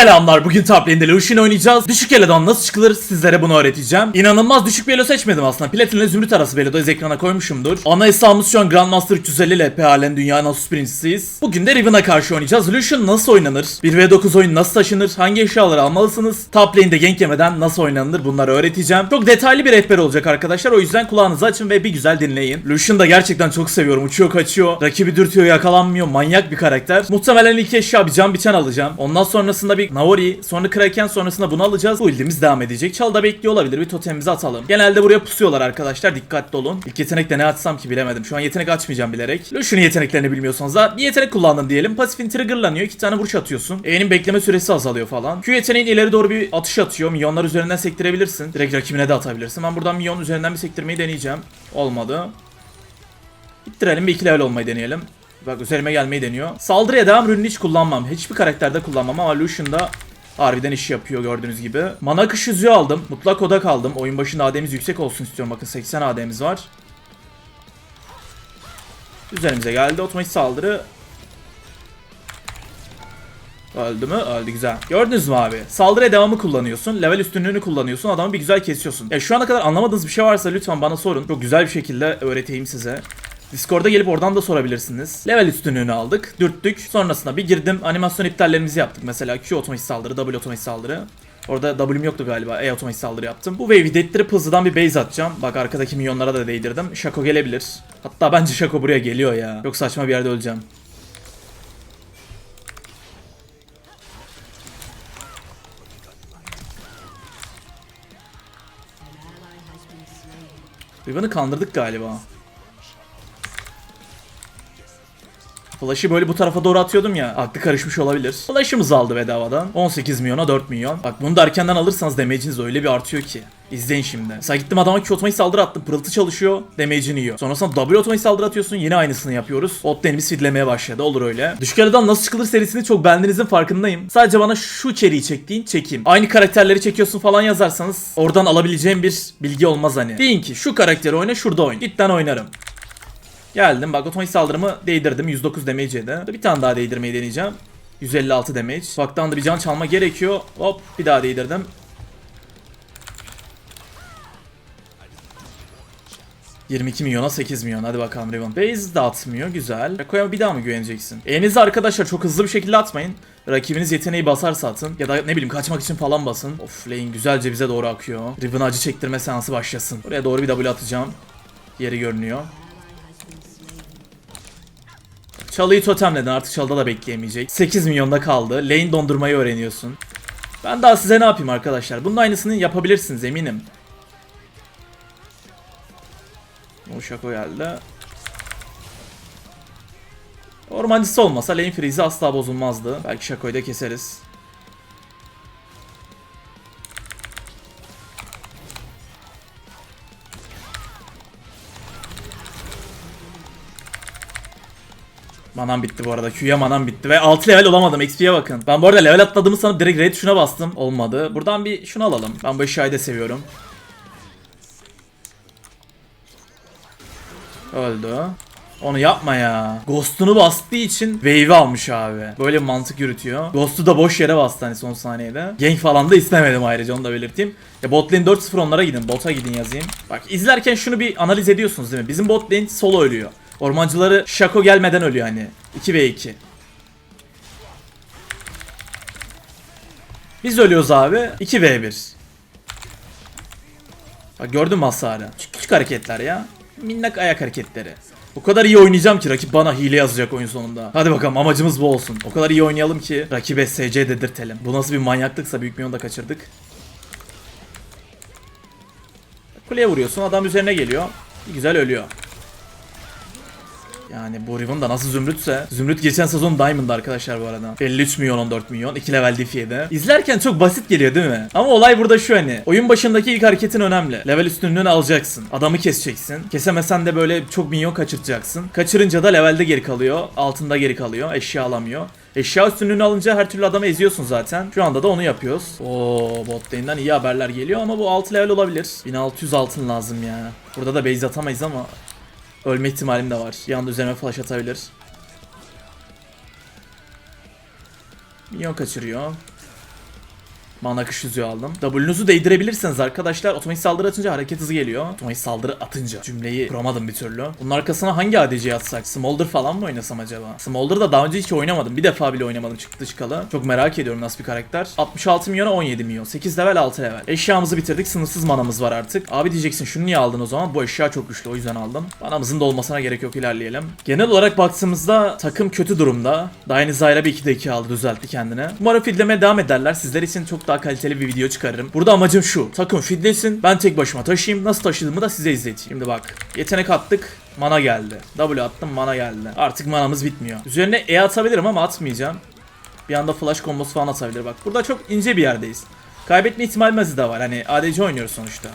Selamlar bugün top lane'de Lucian oynayacağız. Düşük elo'dan nasıl çıkılır sizlere bunu öğreteceğim. İnanılmaz düşük bir elo seçmedim aslında. Platin ile zümrüt arası bir elo'da ekrana koymuşumdur. Ana hesabımız şu an Grandmaster 350 LP halen dünyanın Asus birincisiyiz. Bugün de Riven'a karşı oynayacağız. Lucian nasıl oynanır? 1v9 oyun nasıl taşınır? Hangi eşyaları almalısınız? Top lane'de gank yemeden nasıl oynanır bunları öğreteceğim. Çok detaylı bir rehber olacak arkadaşlar. O yüzden kulağınızı açın ve bir güzel dinleyin. Lucian da gerçekten çok seviyorum. Uçuyor kaçıyor. Rakibi dürtüyor yakalanmıyor. Manyak bir karakter. Muhtemelen ilk eşya bir can biçen alacağım. Ondan sonrasında bir Naori, sonra Kraken sonrasında bunu alacağız. Bu build'imiz devam edecek. Çalda bekliyor olabilir. Bir totemimizi atalım. Genelde buraya pusuyorlar arkadaşlar. Dikkatli olun. İlk yetenekte ne açsam ki bilemedim. Şu an yetenek açmayacağım bilerek. Lucian'ın yeteneklerini bilmiyorsanız da bir yetenek kullandın diyelim. Pasifin triggerlanıyor. iki tane vuruş atıyorsun. E'nin bekleme süresi azalıyor falan. Q yeteneğin ileri doğru bir atış atıyor. Milyonlar üzerinden sektirebilirsin. Direkt rakibine de atabilirsin. Ben buradan milyon üzerinden bir sektirmeyi deneyeceğim. Olmadı. İttirelim bir iki level olmayı deneyelim. Bak üzerime gelmeyi deniyor. Saldırıya devam ürünü hiç kullanmam. Hiçbir karakterde kullanmam ama Lucian'da harbiden iş yapıyor gördüğünüz gibi. Mana akış yüzüğü aldım. Mutlak odak aldım. Oyun başında AD'miz yüksek olsun istiyorum. Bakın 80 AD'miz var. Üzerimize geldi. Otomatik saldırı. Öldü mü? Öldü güzel. Gördünüz mü abi? Saldırıya devamı kullanıyorsun. Level üstünlüğünü kullanıyorsun. Adamı bir güzel kesiyorsun. Ya şu ana kadar anlamadığınız bir şey varsa lütfen bana sorun. Çok güzel bir şekilde öğreteyim size. Discord'a gelip oradan da sorabilirsiniz. Level üstünlüğünü aldık. Dürttük. Sonrasında bir girdim. Animasyon iptallerimizi yaptık. Mesela Q otomatik saldırı, W otomatik saldırı. Orada W'm yoktu galiba. E otomatik saldırı yaptım. Bu wave'i dedirtip hızlıdan bir base atacağım. Bak arkadaki milyonlara da değdirdim. Shaco gelebilir. Hatta bence Shaco buraya geliyor ya. Çok saçma bir yerde öleceğim. Riven'ı kandırdık galiba. Flash'ı böyle bu tarafa doğru atıyordum ya. Aklı karışmış olabilir. Flash'ımızı aldı bedavadan. 18 milyona 4 milyon. Bak bunu da erkenden alırsanız damage'iniz öyle bir artıyor ki. İzleyin şimdi. Mesela gittim adama otomatik saldırı attım. Pırıltı çalışıyor. Damage'ini yiyor. Sonrasında W otomatik saldırı atıyorsun. Yine aynısını yapıyoruz. Bot lane'imiz feedlemeye başladı. Olur öyle. Düşük elo'dan nasıl çıkılır serisini çok beğendiğinizin farkındayım. Sadece bana şu içeriği çektiğin çekeyim. Aynı karakterleri çekiyorsun falan yazarsanız oradan alabileceğim bir bilgi olmaz hani. Deyin ki şu karakteri oyna şurada oyna. Cidden oynarım. Geldim otomatik saldırımı değdirdim 109 damage yedi. Bir tane daha değdirmeyi deneyeceğim. 156 damage. Baktan da bir can çalma gerekiyor. Hop bir daha değdirdim. ...22 milyona 8 milyon hadi bakalım Riven. Base de atmıyor güzel. Rako'ya bir daha mı güveneceksin? Eğinizi arkadaşlar çok hızlı bir şekilde atmayın. Rakibiniz yeteneği basarsa atın. Ya da ne bileyim kaçmak için falan basın. Of lane güzelce bize doğru akıyor. Riven acı çektirme seansı başlasın. Buraya doğru bir W atacağım. Yeri görünüyor. Çalıyı totemledin artık çalda da bekleyemeyecek. 8 milyonda kaldı. Lane dondurmayı öğreniyorsun. Ben daha size ne yapayım arkadaşlar? Bunun aynısını yapabilirsiniz eminim. O şako geldi. Ormancısı olmasa lane freeze'i asla bozulmazdı. Belki şakoyu da keseriz. Manam bitti bu arada. Q'ya manam bitti ve 6 level olamadım. XP'ye bakın. Ben bu arada level atladığımı sanıp direkt red tuşuna bastım. Olmadı. Buradan bir şunu alalım. Ben bu eşyayı da seviyorum. Öldü. Onu yapma ya. Ghost'unu bastığı için wave almış abi. Böyle mantık yürütüyor. Ghost'u da boş yere bastı hani son saniyede. Gank falan da istemedim ayrıca onu da belirteyim. Ya bot lane 4-0 onlara gidin. Bota gidin yazayım. Bak izlerken şunu bir analiz ediyorsunuz değil mi? Bizim bot lane solo ölüyor. Ormancıları Shaco gelmeden ölüyor hani. 2v2. Biz ölüyoruz abi. 2v1. Bak gördün mü hasarı? Küçük, hareketler ya. Minnak ayak hareketleri. O kadar iyi oynayacağım ki rakip bana hile yazacak oyun sonunda. Hadi bakalım amacımız bu olsun. O kadar iyi oynayalım ki rakibe SC dedirtelim. Bu nasıl bir manyaklıksa büyük milyonu da kaçırdık. Kuleye vuruyorsun adam üzerine geliyor. Güzel ölüyor. Yani bu Riven da nasıl Zümrütse. Zümrüt geçen sezon Diamond arkadaşlar bu arada. 53 milyon 14 milyon. 2 level Diffie'de. İzlerken çok basit geliyor değil mi? Ama olay burada şu hani. Oyun başındaki ilk hareketin önemli. Level üstünlüğünü alacaksın. Adamı keseceksin. Kesemesen de böyle çok minyon kaçırtacaksın. Kaçırınca da levelde geri kalıyor. Altında geri kalıyor. Eşya alamıyor. Eşya üstünlüğünü alınca her türlü adamı eziyorsun zaten. Şu anda da onu yapıyoruz. Oo bot lane'den iyi haberler geliyor ama bu 6 level olabilir. 1600 altın lazım ya. Burada da base atamayız ama Ölme ihtimalim de var. Anda üzerime flash atabilir. Minyon kaçırıyor. Mana akış yüzüğü aldım. W'nuzu değdirebilirsiniz arkadaşlar. Otomatik saldırı atınca hareket hızı geliyor. Otomatik saldırı atınca. Cümleyi kuramadım bir türlü. Bunun arkasına hangi ADC'yi atsak? Smolder falan mı oynasam acaba? Smolder da daha önce hiç oynamadım. Bir defa bile oynamadım çıktı çıkalı. Çok merak ediyorum nasıl bir karakter. 66 milyona 17 milyon. 8 level 6 level. Eşyamızı bitirdik. Sınırsız manamız var artık. Abi diyeceksin şunu niye aldın o zaman? Bu eşya çok güçlü o yüzden aldım. Manamızın da olmasına gerek yok ilerleyelim. Genel olarak baktığımızda takım kötü durumda. Dayne Zyra bir 2'de 2 aldı düzeltti kendine. Umarım fidlemeye devam ederler. Sizler için çok daha kaliteli bir video çıkarırım. Burada amacım şu. Takım fidlesin. Ben tek başıma taşıyayım. Nasıl taşıdığımı da size izleteyim. Şimdi bak. Yetenek attık. Mana geldi. W attım mana geldi. Artık manamız bitmiyor. Üzerine E atabilirim ama atmayacağım. Bir anda flash kombosu falan atabilir bak. Burada çok ince bir yerdeyiz. Kaybetme ihtimalimiz de var. Hani ADC oynuyoruz sonuçta.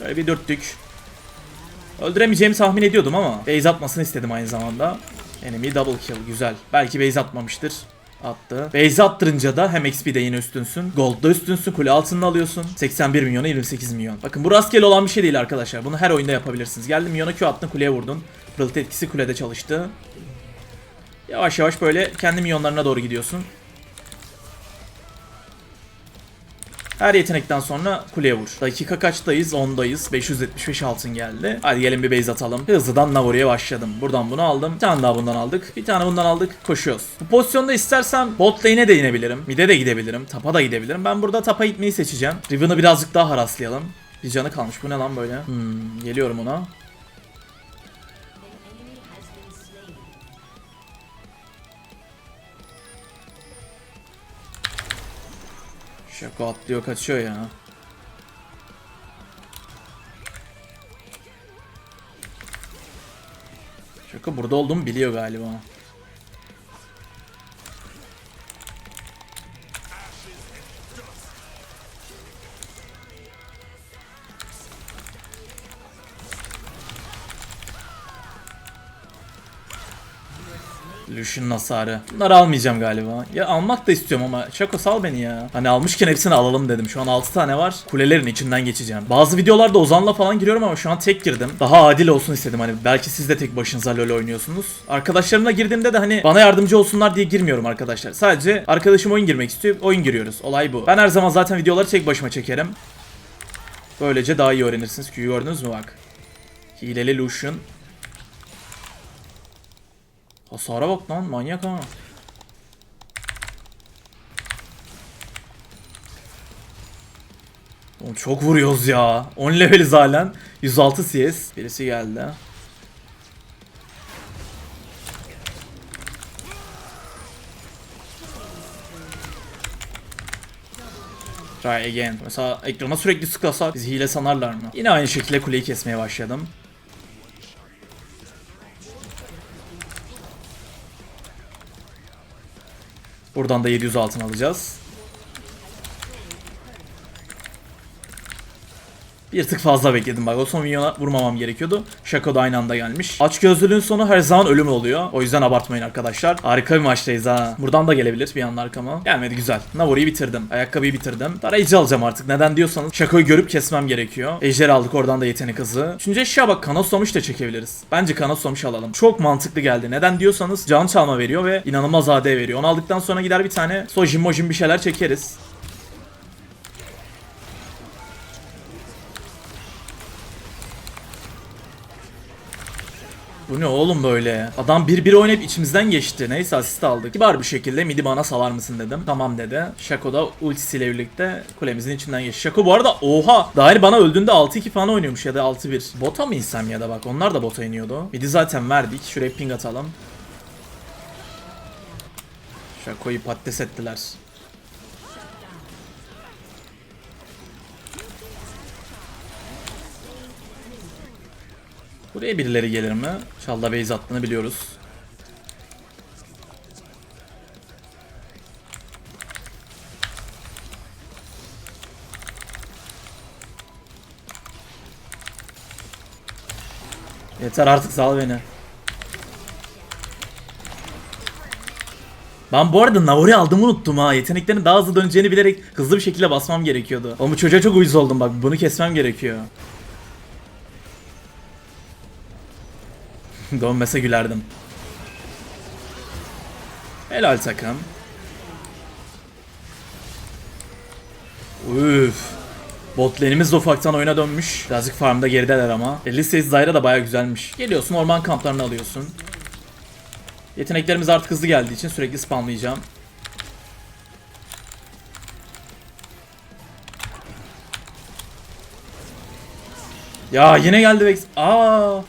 Böyle bir dörtlük. Öldüremeyeceğimi tahmin ediyordum ama base atmasını istedim aynı zamanda. Enemy double kill güzel. Belki base atmamıştır. Attı. Base attırınca da hem XP'de yine üstünsün. Gold'da üstünsün. Kule altında alıyorsun. 81 milyona 28 milyon. Bakın bu rastgele olan bir şey değil arkadaşlar. Bunu her oyunda yapabilirsiniz. Geldin milyona Q attın kuleye vurdun. Pırıltı etkisi kulede çalıştı. Yavaş yavaş böyle kendi milyonlarına doğru gidiyorsun. Her yetenekten sonra kuleye vur. Dakika kaçtayız? 10'dayız. 575 altın geldi. Hadi gelin bir base atalım. Hızlıdan Navori'ye başladım. Buradan bunu aldım. Bir tane daha bundan aldık. Bir tane bundan aldık. Koşuyoruz. Bu pozisyonda istersem bot lane'e de inebilirim. Mid'e de gidebilirim. Tapa da gidebilirim. Ben burada tapa gitmeyi seçeceğim. Riven'ı birazcık daha haraslayalım. Bir canı kalmış. Bu ne lan böyle? Hmm, geliyorum ona. Şaka atlıyor kaçıyor ya. Şaka burada olduğumu biliyor galiba. Lucian'ın hasarı. Bunları almayacağım galiba. Ya almak da istiyorum ama Şako sal beni ya. Hani almışken hepsini alalım dedim. Şu an 6 tane var. Kulelerin içinden geçeceğim. Bazı videolarda Ozan'la falan giriyorum ama şu an tek girdim. Daha adil olsun istedim hani. Belki siz de tek başınıza LoL oynuyorsunuz. Arkadaşlarımla girdiğimde de hani bana yardımcı olsunlar diye girmiyorum arkadaşlar. Sadece arkadaşım oyun girmek istiyor. Oyun giriyoruz. Olay bu. Ben her zaman zaten videoları tek başıma çekerim. Böylece daha iyi öğrenirsiniz. Q'yu gördünüz mü bak. Hileli Lucian. Hasara bak lan manyak ha. Oğlum çok vuruyoruz ya. 10 leveliz halen. 106 CS. Birisi geldi. Try again. Mesela ekrana sürekli sıklasak bizi hile sanarlar mı? Yine aynı şekilde kuleyi kesmeye başladım. Buradan da 700 altın alacağız. Bir tık fazla bekledim bak. O son milyona vurmamam gerekiyordu. Şako da aynı anda gelmiş. Aç gözlülüğün sonu her zaman ölüm oluyor. O yüzden abartmayın arkadaşlar. Harika bir maçtayız ha. Buradan da gelebilir bir anda arkama. Gelmedi güzel. Navori'yi bitirdim. Ayakkabıyı bitirdim. Tarayıcı alacağım artık. Neden diyorsanız Şako'yu görüp kesmem gerekiyor. Ejder aldık oradan da yetenek hızı. Üçüncü eşya bak kanat somuş da çekebiliriz. Bence kanat somuş alalım. Çok mantıklı geldi. Neden diyorsanız can çalma veriyor ve inanılmaz AD veriyor. Onu aldıktan sonra gider bir tane sojin mojin bir şeyler çekeriz. Bu ne oğlum böyle? Adam bir bir oynayıp içimizden geçti. Neyse asist aldık. Kibar bir şekilde midi bana salar mısın dedim. Tamam dedi. Şako da ultisiyle birlikte kulemizin içinden geçti. Şako bu arada oha! Dair bana öldüğünde 6-2 falan oynuyormuş ya da 6-1. Bota mı insem ya da bak onlar da bota iniyordu. Midi zaten verdik. Şuraya ping atalım. Şako'yu patates ettiler. Buraya birileri gelir mi? Çalda base attığını biliyoruz. Yeter artık sal beni. Ben bu arada Navori aldığımı unuttum ha. Yeteneklerin daha hızlı döneceğini bilerek hızlı bir şekilde basmam gerekiyordu. Ama çocuğa çok uyuz oldum bak. Bunu kesmem gerekiyor. Dönmese gülerdim. Helal takım. Üf. Botlerimiz de ufaktan oyuna dönmüş. Birazcık farmda gerideler ama. E, Listeyiz Zyra da baya güzelmiş. Geliyorsun orman kamplarını alıyorsun. Yeteneklerimiz artık hızlı geldiği için sürekli spamlayacağım. Ya yine geldi Vex. Aa!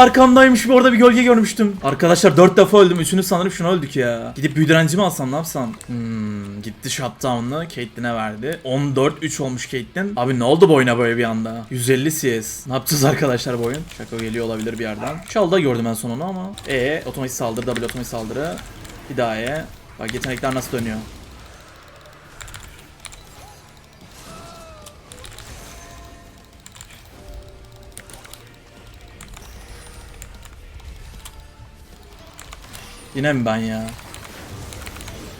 Arkamdaymış bir orada bir gölge görmüştüm. Arkadaşlar 4 defa öldüm. Üçünü sanırım şuna öldük ya. Gidip büyü direnci mi alsam ne yapsam? Hmm, gitti shutdown'ı Caitlyn'e verdi. 14-3 olmuş Caitlyn. Abi ne oldu bu oyuna böyle bir anda? 150 CS. Ne yapacağız arkadaşlar bu oyun? Şaka geliyor olabilir bir yerden. Çalda gördüm ben son onu ama. E otomatik saldırı, double otomatik saldırı. Bir daha E. Bak yetenekler nasıl dönüyor. Yine mi ben ya?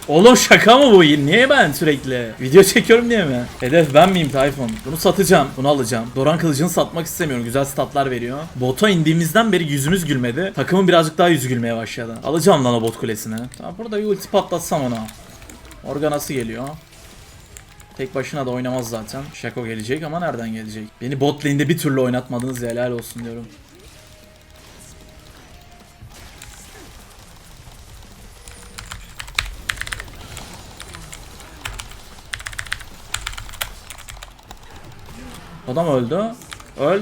Oğlum şaka mı bu? Niye ben sürekli? Video çekiyorum diye mi? Hedef ben miyim Tayfun? Bunu satacağım. Bunu alacağım. Doran kılıcını satmak istemiyorum. Güzel statlar veriyor. Bota indiğimizden beri yüzümüz gülmedi. Takımın birazcık daha yüzü gülmeye başladı. Alacağım lan o bot kulesini. Tamam burada bir ulti patlatsam ona. Organası geliyor. Tek başına da oynamaz zaten. Şako gelecek ama nereden gelecek? Beni bot lane'de bir türlü oynatmadınız ya helal olsun diyorum. Adam öldü. Öl.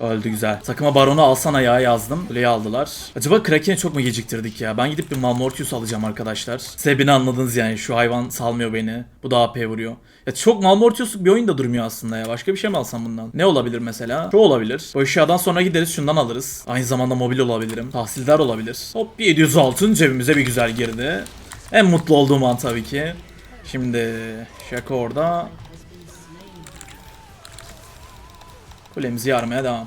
Öldü güzel. Takıma Baron'u alsana ya yazdım. Kuleyi aldılar. Acaba Kraken'i çok mu geciktirdik ya? Ben gidip bir Malmortius alacağım arkadaşlar. Sebebini anladınız yani. Şu hayvan salmıyor beni. Bu da AP vuruyor. Ya çok Malmortius'luk bir oyun da durmuyor aslında ya. Başka bir şey mi alsam bundan? Ne olabilir mesela? Şu olabilir. Bu eşyadan sonra gideriz şundan alırız. Aynı zamanda mobil olabilirim. Tahsildar olabilir. Hop bir 700 altın cebimize bir güzel girdi. En mutlu olduğum an tabii ki. Şimdi Şaka orada. Kulemizi yarmaya devam.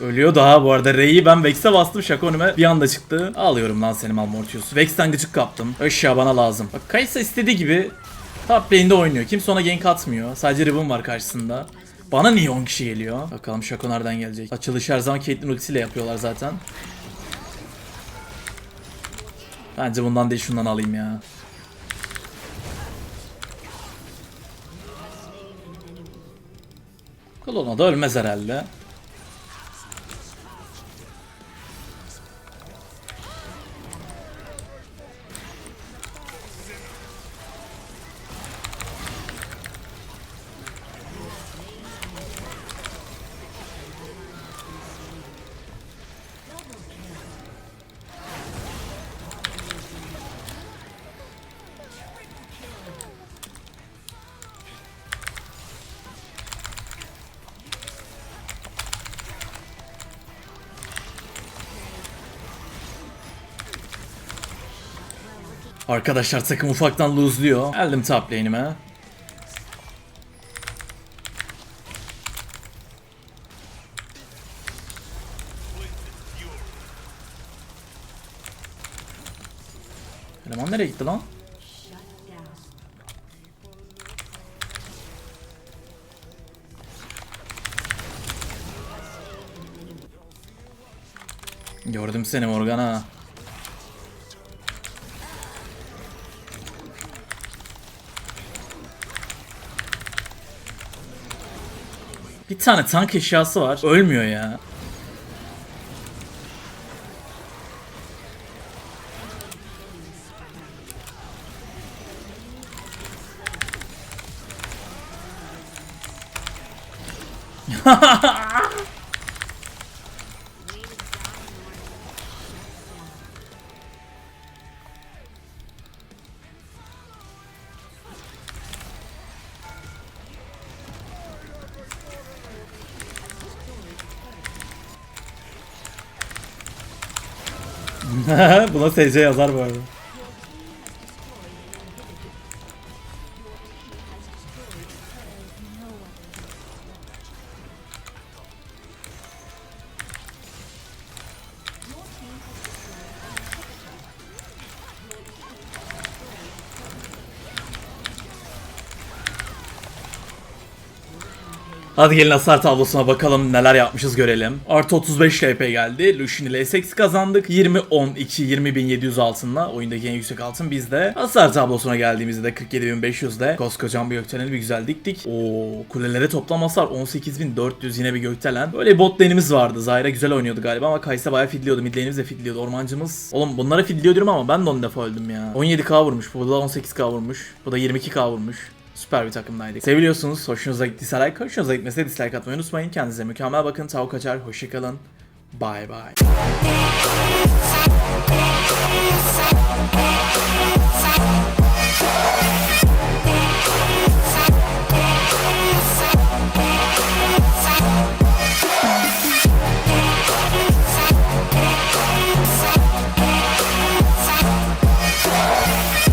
Ölüyor daha bu arada. R'yi ben Vex'e bastım şaka önüme bir anda çıktı. Alıyorum lan seni Malmortius. Vex'ten gıcık kaptım. Aşağı bana lazım. Bak Kaysa istediği gibi top lane'de oynuyor. Kimse ona gank atmıyor. Sadece Riven var karşısında. Bana niye 10 kişi geliyor? Bakalım Şako nereden gelecek? Açılış her zaman Caitlyn ultisiyle yapıyorlar zaten. Bence bundan değil şundan alayım ya. Klona da ölmez herhalde. Arkadaşlar takım ufaktan lose'luyor. Geldim top lane'ime. Eleman nereye gitti lan? Gördüm seni Morgana. Bir tane tank eşyası var. Ölmüyor ya. Buna SC yazar bu arada. Hadi gelin hasar tablosuna bakalım neler yapmışız görelim. Artı 35 LP geldi. Lucian ile SX kazandık. 20 12 20700 altınla oyundaki en yüksek altın bizde. Hasar tablosuna geldiğimizde 47500'de koskocaman bir gökdeleni bir güzel diktik. Oo kulelere toplam hasar 18400 yine bir gökdelen. Böyle bot lane'imiz vardı. Zyra güzel oynuyordu galiba ama Kaysa bayağı fidliyordu. Mid lane'imiz de fidliyordu. Ormancımız. Oğlum bunlara fidliyor diyorum ama ben de 10 defa öldüm ya. 17k vurmuş. Bu da 18k vurmuş. Bu da 22k vurmuş. Süper bir takımdaydık. Seviliyorsunuz. Hoşunuza gittiyse like, hoşunuza gitmese dislike atmayı unutmayın. Kendinize mükemmel bakın. Tavuk kaçar. Hoşçakalın. Bye bye.